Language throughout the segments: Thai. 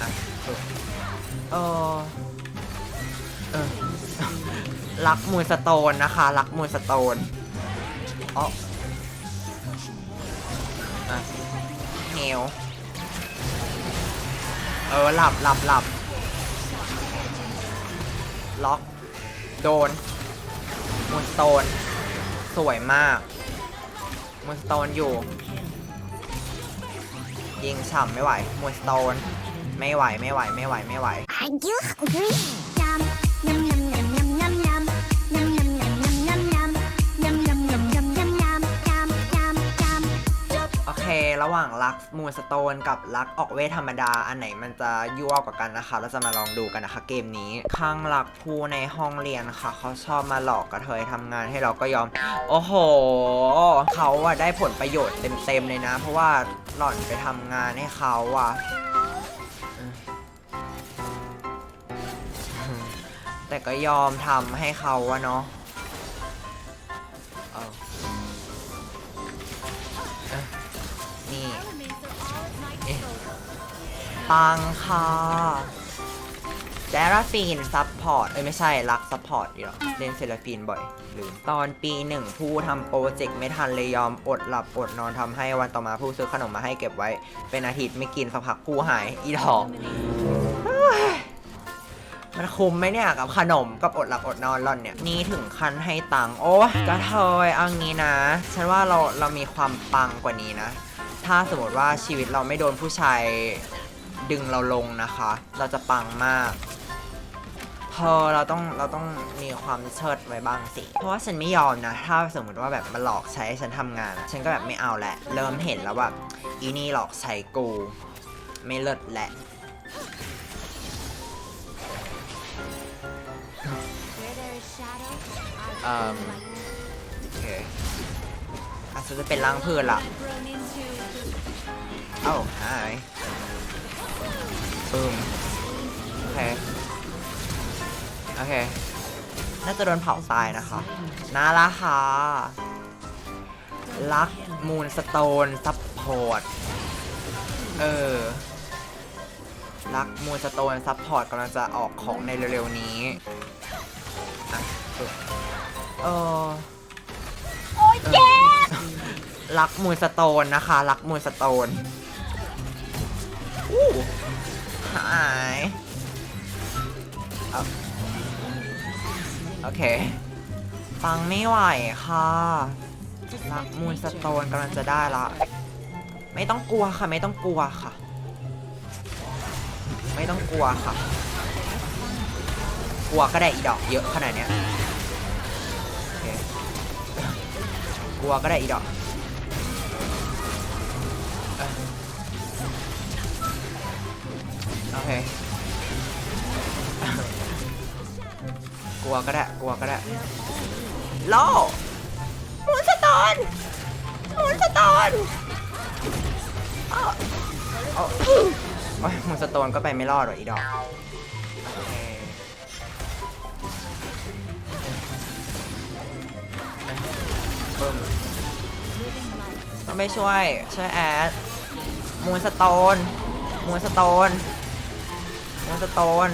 อะเออเออรักมูลสโตนนะคะ รักมูลสโตนอ๋ออเฮลเออ หลับหลับหลับล็อก โดนมูลสโตน สวยมากมูลสโตนอยู่ ยิงฉ่ำไม่ไหวมูลสโตน ไม่ไหวไม่ไหวไม่ไหวไม่ไหว Are you hungry? Yum, yum, yum, yum, yum, yum, yum. Yum, yum, yum, yum, yum, yum. Yum, yum, yum, yum, yum, yum. Yum, yum, yum. โอเค ระหว่างลักมูนสโตนกับลักออกเวทธรรมดา อันไหนมันจะยั่วกว่ากันนะคะ เราจะมาลองดูกันนะคะเกมนี้ ข้างลักผู้ในห้องเรียนค่ะ เขาชอบมาหลอกกระเทยทำงานให้เราก็ยอม โอ้โห เขาอะได้ผลประโยชน์เต็มๆเลยนะ เพราะว่าหล่อนไปทำงานให้เขาอะ แต่ก็ยอมทำให้เขาอะเนาะนี่ปังค่ะเซราฟีนซับพอร์ต เอ้ยไม่ใช่ รักซับพอร์ตอยู่หรอเล่นเซราฟีนบ่อยลืมตอนปีหนึ่งผู้ทำโปรเจกต์ไม่ทันเลยยอมอดหลับอดนอนทำให้วันต่อมาผู้ซื้อขนมมาให้เก็บไว้ เป็นอาทิตย์ไม่กินสักพักผู้หายอีดอก มันคุ้มไหมเนี่ยกับขนมกับอดหลับอดนอนร่อนเนี่ยนี่ถึงขั้นให้ตังค์โอ้กระเทยเอางี้นะ ฉันว่าเราเรามีความปังกว่านี้นะ ถ้าสมมติว่าชีวิตเราไม่โดนผู้ชายดึงเราลงนะคะ เราจะปังมากพอเราต้องเราต้องมีความเชิดไว้บ้างสิ เพราะว่าฉันไม่ยอมนะ ถ้าสมมติว่าแบบมาหลอกใช้ให้ฉันทำงาน ฉันก็แบบไม่เอาแหละ เริ่มเห็นแล้วว่าอีนี่หลอกใช้กู ไม่เลิศแหละ อ่อโอเคอาจจะเป็นร่างพืชละเอ้าหายปึ้มโอเค โอเค น่าจะโดนเผาตายนะคะนาละค่ะลักมูนสโตนซัพพอร์ต เออ ลักมูนสโตนซัพพอร์ตกำลังจะออกของในเร็วๆนี้ เออโอ้ยเจ๊ลักมูนสโตนนะคะลักมูนสโตนอู้หายเอาโอเค ฟังไม่ไหวค่ะลักมูนสโตนกำลังจะได้ละ ไม่ต้องกลัวค่ะ ไม่ต้องกลัวค่ะ ไม่ต้องกลัวค่ะ กลัวก็ได้อีดอกเยอะขนาดเนี้ย กลัวก็ได้อีดอกโอเคกลัวก็ได้กลัวก็ได้โลหมุนสตอนหมุนสตอนโอ้ยหมุนสโตนก็ไปไม่รอดหรออีดอก ต้องไปช่วย ช่วยแอดมูนสโตนมูนสโตนมูนสโตน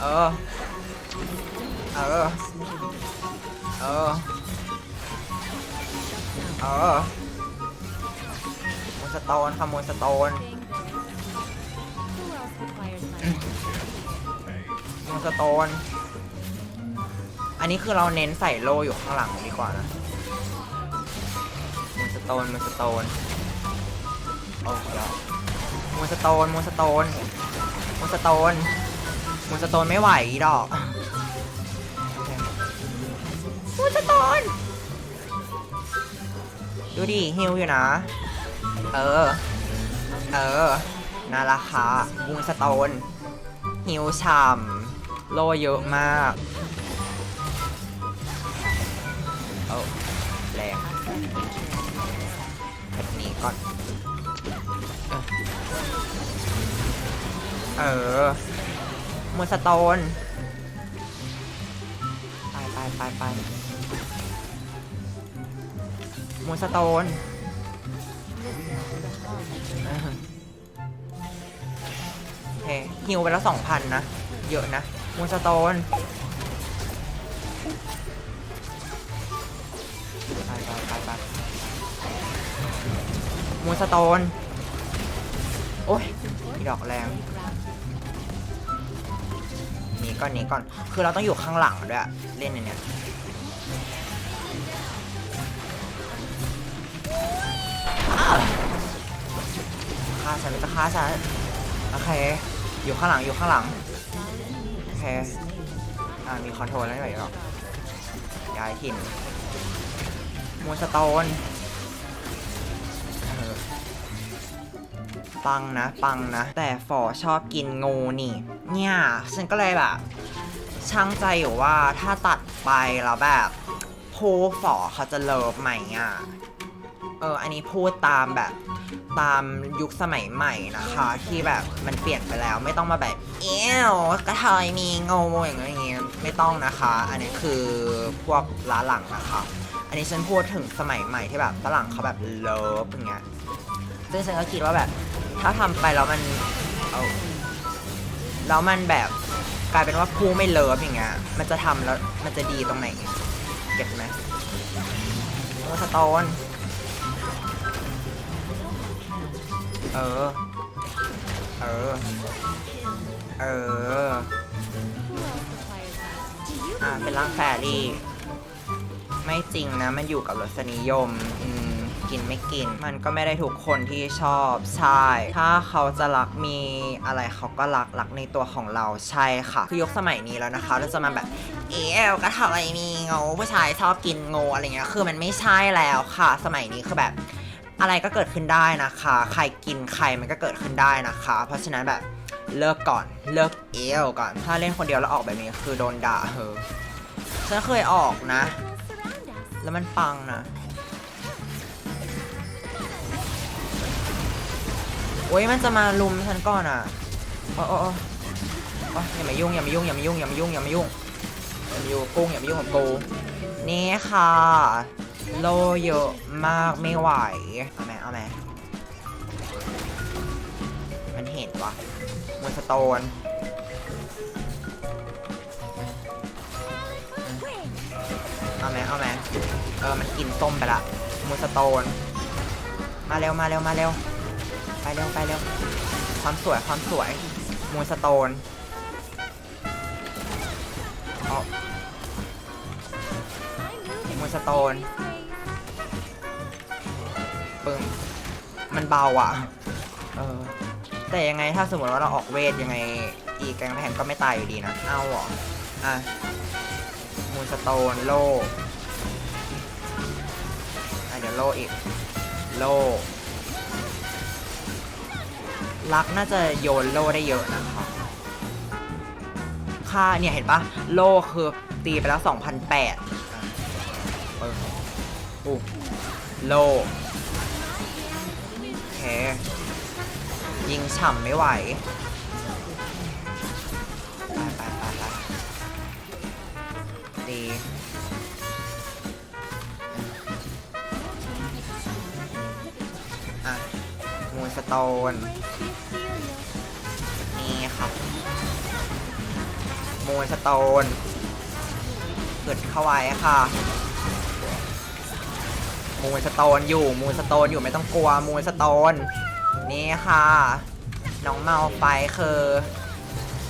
เออ เออ เออ เออมูนสโตนค่ะมูนสโตนมูนสโตน อันนี้คือเราเน้นใส่โลอยู่ข้างหลังดีกว่านะมูนสโตนมูนสโตนโอ้ยมูนสโตนมูนสโตนมูนสโตนมูนสโตนไม่ไหวดอกโอเคมูนสโตนดูดิฮิวอยู่นะ เออ เออนาราคามูนสโตนหิวฉ่ำโลเยอะมาก โอ้แรงเพชรนี้ก่อน เออมอนสโตนไปไปไปไปมอนสโตนโอเคฮิวไปแล้วสองพันนะ เยอะนะมอนสโตน มูนสโตน โอ้ยมีดอกแรงหนีก่อนหนีก่อน คือเราต้องอยู่ข้างหลังด้วย เล่นอย่างเนี้ยอ้าวฆ่าฉันจะฆ่าฉันโอเค อยู่ข้างหลังอยู่ข้างหลัง โอเค อ่า มีคอนโทรลแล้วไม่ไหวหรอย้ายถิ่นมูนสโตน ปังนะปังนะ แต่ฝอชอบกินงูนี่ เนี่ย ฉันก็เลยแบบช่างใจอยู่ว่าถ้าตัดไปแล้วแบบผู้ฝอเขาจะเลิฟไหมอะเอออันนี้พูดตามแบบตามยุคสมัยใหม่นะคะ ที่แบบมันเปลี่ยนไปแล้วไม่ต้องมาแบบเอ้วกระเทยมีงูอย่อย่างเงี้ยไม่ต้องนะคะ อันนี้คือพวกล้าหลังนะคะ อันนี้ฉันพูดถึงสมัยใหม่ที่แบบฝรั่งเขาแบบเลิฟอย่างเงี้ยซึ่งฉันก็คิดว่าแบบ ถ้าทำไปแล้วมันเอาแล้วมันแบบกลายเป็นว่าผู้ไม่เลิฟอย่างเงี้ย มันจะทำแล้วมันจะดีตรงไหน เก็ตไหมโอ้สโตนเออ เออ เออ อ่า เป็นร่างแฟรี่ ไม่จริงนะ มันอยู่กับรสนิยมอืม กินไม่กิน มันก็ไม่ได้ทุกคนที่ชอบใช่ ถ้าเขาจะรักมีอะไรเขาก็รักรักในตัวของเราใช่ค่ะ คือยกสมัยนี้แล้วนะคะเราจะมาแบบเอลก็ทำอะไรมีงูผู้ชายชอบกินงูอะไรเงี้ยคือมันไม่ใช่แล้วค่ะ สมัยนี้คือแบบอะไรก็เกิดขึ้นได้นะคะ ใครกินใครมันก็เกิดขึ้นได้นะคะ เพราะฉะนั้นแบบเลิกก่อนเลิกเอลก่อน ถ้าเล่นคนเดียวแล้วออกแบบนี้คือโดนด่าเฮอฉันเคยออกนะ แล้วมันปังนะ โอ้ยมันจะมาลุมฉันก่อนอะโอ้โอ้โอ้อยอย่ามายุ่งอย่ามายุ่งอย่ามายุ่งอย่ามายุ่งอย่ามายุ่งอย่ามายุ่งกุ้งอย่ามายุ่งกับกูนี่ค่ะโลเยอะมากไม่ไหวเอาไหมเอาไหมมันเห็นวะมูนสโตนเอาไหมเอาไหมเออมันกินส้มไปละมูนสโตนมาเร็วมาเร็วมาเร็ว ไปเร็วไปเร็วความสวยความสวยมูนสโตนเอามูนสโตนปึ้งมันเบาอะ เออ แต่ยังไงถ้าสมมติว่าเราออกเวทยังไง อีกแกงแพงก็ไม่ตายอยู่ดีนะ เอาหรอ อะ มูนสโตนโลอะเดี๋ยวโลอีก โล ลักน่าจะโยนโลได้เยอะนะคะค่าเนี่ยเห็นปะโลคือตีไปแล้ว 2,008เอออู้โลโอเค ยิงฉ่ำไม่ไหวไปไปไปไปดีอะมูนสโตน มูนสโตนเกิดเข้าไว้ค่ะมูนสโตนอยู่มูนสโตนอยู่ไม่ต้องกลัวมูนสโตนนี่ค่ะ น้องเมาไปคือ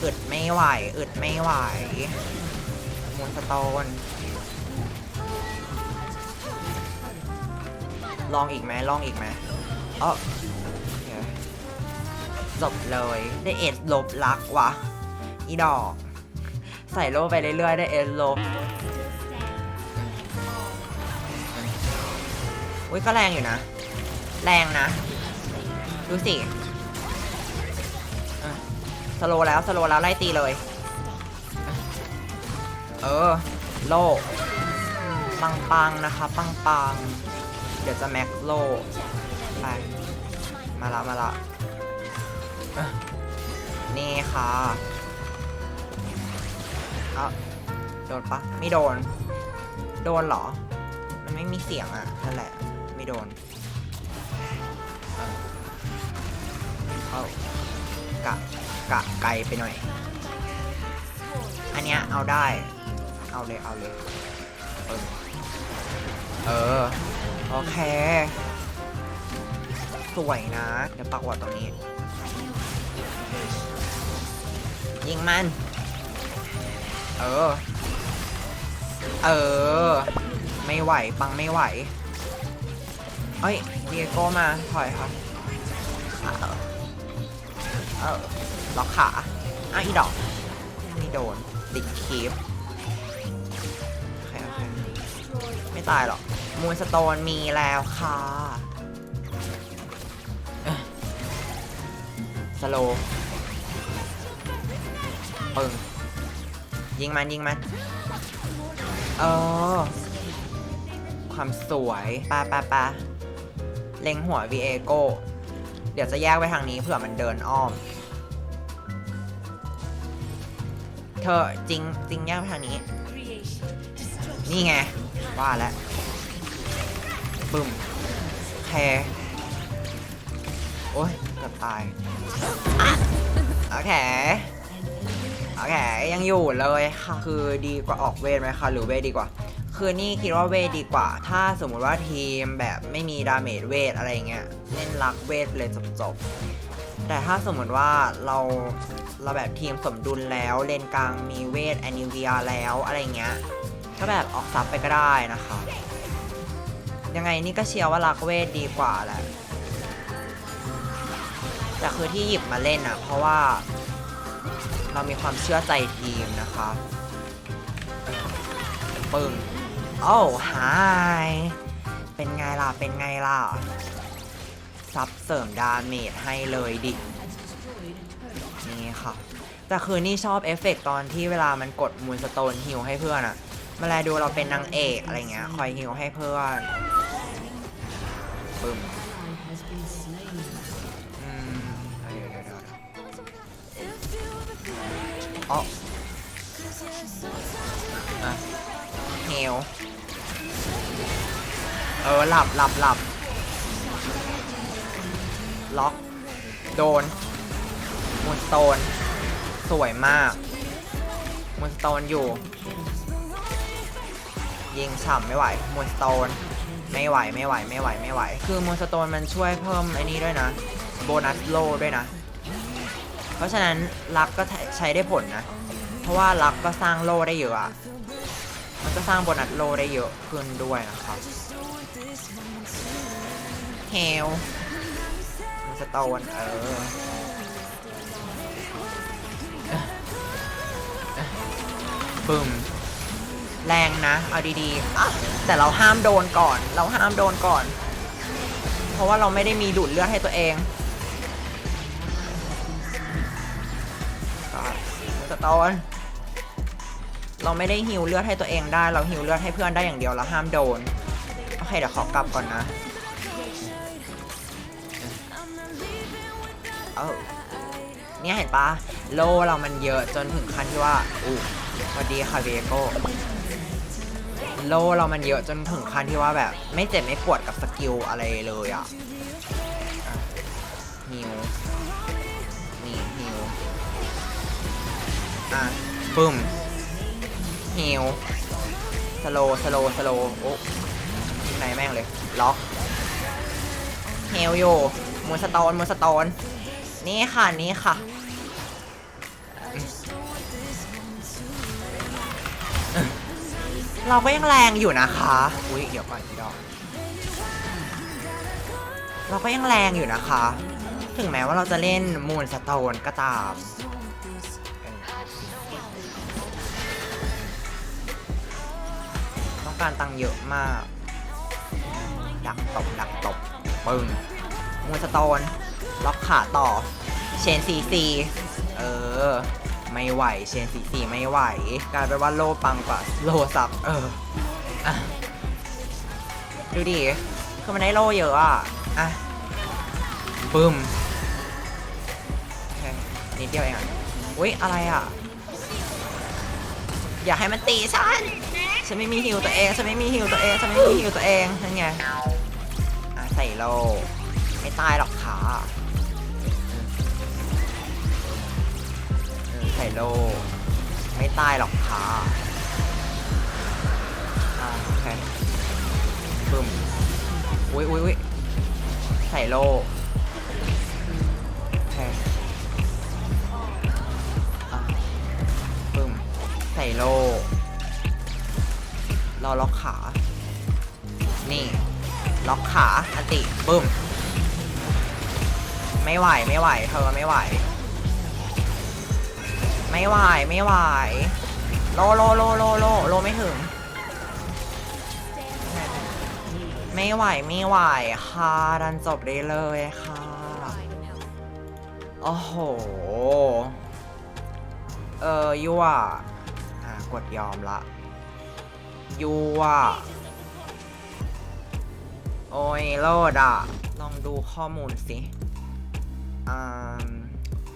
อึดไม่ไหวอึดไม่ไหวมูนสโตนลองอีกไหมลองอีกไหมเออเดี๋ยวจบเลยได้เอ็ดลบลักวะอีดอก ใส่โลไปเรื่อยๆ ได้เอ็ดลอุ้ยก็แรงอยู่นะ แรงนะ ดูสิสโลแล้วสโลแล้วไล่ตีเลย เออ โลปังปังนะคะ ปังปังเดี๋ยวจะแม็กโลไป มาละมาละนี่ค่ะ อาโดนปะไม่โดน โดนเหรอ มันไม่มีเสียงอะนั่นแหละ ไม่โดนเอากะกะไกลไปหน่อย อันเนี้ยเอาได้ เอาเลยเอาเลยเออเออโอเคสวยนะ เดี๋ยวปักหวัดตรงนี้ ยิงมัน เออ เออ ไม่ไหว ปังไม่ไหว เอ้ยเดียโก้มา ถอยครับ เออเออล็อกขาอะอีดอก ไม่โดน ติดคีฟไม่ตายหรอก มูนสโตนมีแล้วค่ะสโลปึง ยิงมันยิงมันเออความสวยปะปะปะเล็งหัว v ีเอโกเดี๋ยวจะแยกไปทางนี้เผื่อมันเดินอ้อม เธอจริงจริงแยกไปทางนี้ นี่ไง ว่าแล้วบึ้มแคร์โอ้ยเกือบตาย โอเค โอเคยังอยู่เลยค่ะคือดีกว่าออกเวทไหมคะหรือเวทดีกว่า คือนี่คิดว่าเวทดีกว่า ถ้าสมมุติว่าทีมแบบไม่มีดาเมจเวทอะไรเงี้ยเล่นรักเวทเลยจบๆแต่ถ้าสมมติว่าเราเราแบบทีมสมดุลแล้วเลนกลางมีเวทแอนิเวียแล้วอะไรเงี้ยก็แบบออกซับไปก็ได้นะคะ ยังไงนี่ก็เชียร์ว่ารักเวทดีกว่าแหละแต่คือที่หยิบมาเล่นอะเพราะว่า เรามีความเชื่อใจทีมนะคะปึ้งโอ้หายเป็นไงล่ะ เป็นไงล่ะ ซับเสริมดาเมจให้เลยดิ นี่ค่ะ แต่คือนี่ชอบเอฟเฟกต์ตอนที่เวลามันกดมูลสโตนฮิวให้เพื่อนอะมาแลดูเราเป็นนางเอกอะไรเงี้ย คอยฮิวให้เพื่อนปึ้ม อ๋ออะเฮลเออ หลับหลับหลับล็อก โดน มูนสโตน สวยมาก มูนสโตนอยู่ ยิงฉ่ำไม่ไหว มูนสโตน ไม่ไหวไม่ไหวไม่ไหวไม่ไหว คือมูนสโตนมันช่วยเพิ่มไอ้นี้ด้วยนะ โบนัสโลด้วยนะ เพราะฉะนั้นลักก็ใช้ได้ผลนะ เพราะว่าลักก็สร้างโลได้เยอะอะมันก็สร้างโบนัสโลได้เยอะขึ้นด้วยนะครับเฮลมูนสโตนเออบึมแรงนะ เอาดีๆแต่เราห้ามโดนก่อน เราห้ามโดนก่อน เพราะว่าเราไม่ได้มีดูดเลือดให้ตัวเอง สตอนเราไม่ได้ฮิวเลือดให้ตัวเองได้ เราฮิวเลือดให้เพื่อนได้อย่างเดียวเราห้ามโดน โอเคเดี๋ยวขอกลับก่อนนะ เออเนี่ยเห็นปะโลเรามันเยอะจนถึงขั้นที่ว่าอู้สวัสดีค่ะเวโก้โลเรามันเยอะจนถึงขั้นที่ว่าแบบ ไม่เจ็บไม่ปวดกับสกิลอะไรเลยอะ่ะ อะปึ้มเฮิวสโลสโลสโลโอ้ไหนแม่งเลย ล็อกเฮิวอยู่มูนสโตนมูนสโตนนี่ค่ะ นี่ค่ะ เราก็ยังแรงอยู่นะคะ อุ้ยเดี๋ยวก่อนพี่ดอก เราก็ยังแรงอยู่นะคะ ถึงแม้ว่าเราจะเล่นมูนสโตนก็ตาม การตังเยอะมาก ดักตบดักตบปึ้งมูสโตน ล็อกขาต่อ เชนซีซี เออ ไม่ไหว เชนซีซีไม่ไหว กลายเป็นว่าโลปังกว่าโลซับ เอออะดูดิ คือมันได้โลเยอะอะ อะบึ้มนิดเดียวเองอะ อุ๊ยอะไรอะ อย่าให้มันตีฉัน ฉันไม่มีฮิวตัวเอง ฉันไม่มีฮิวตัวเอง ฉันไม่มีฮิวตัวเองนั่นไงอะใส่โลไม่ตายหรอกขาใส่โลไม่ตายหรอกค่ะอ่าโอเคปึ้มอุ้ยอุ้ยอุ้ยใส่โลโอเคอะปึ้มใส่โล รอล็อกขา นี่ ล็อกขาอันติปึ้ม ไม่ไหวไม่ไหวเธอไม่ไหว ไม่ไหวไม่ไหว โลโลโลโลโลโลไม่ถึง ไม่ไหวไม่ไหวค่ะดันจบได้เลยค่ะ โอ้โห เออยั่วอะกดยอมละ ยั่วโอ้ยโลดอะลองดูข้อมูลสิอ่า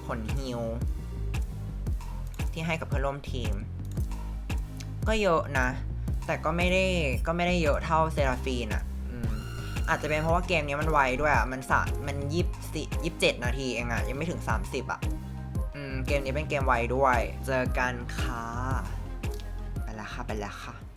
ผลฮิวที่ให้กับเพื่อนร่วมทีม ก็เยอะนะ แต่ก็ไม่ได้ก็ไม่ได้เยอะเท่าเซราฟีนอะ่ะอาจจะเป็นเพราะว่าเกมนี้มันไวด้วยอะ่ะมันสะมันยี่สิยี่สิบเจ็ดนาทีเองอะ่ะยังไม่ถึง 30อะอืมเกมนี้เป็นเกมไวด้วย เจอกันค่ะไปแล้วค่ะไปแล้วค่ะ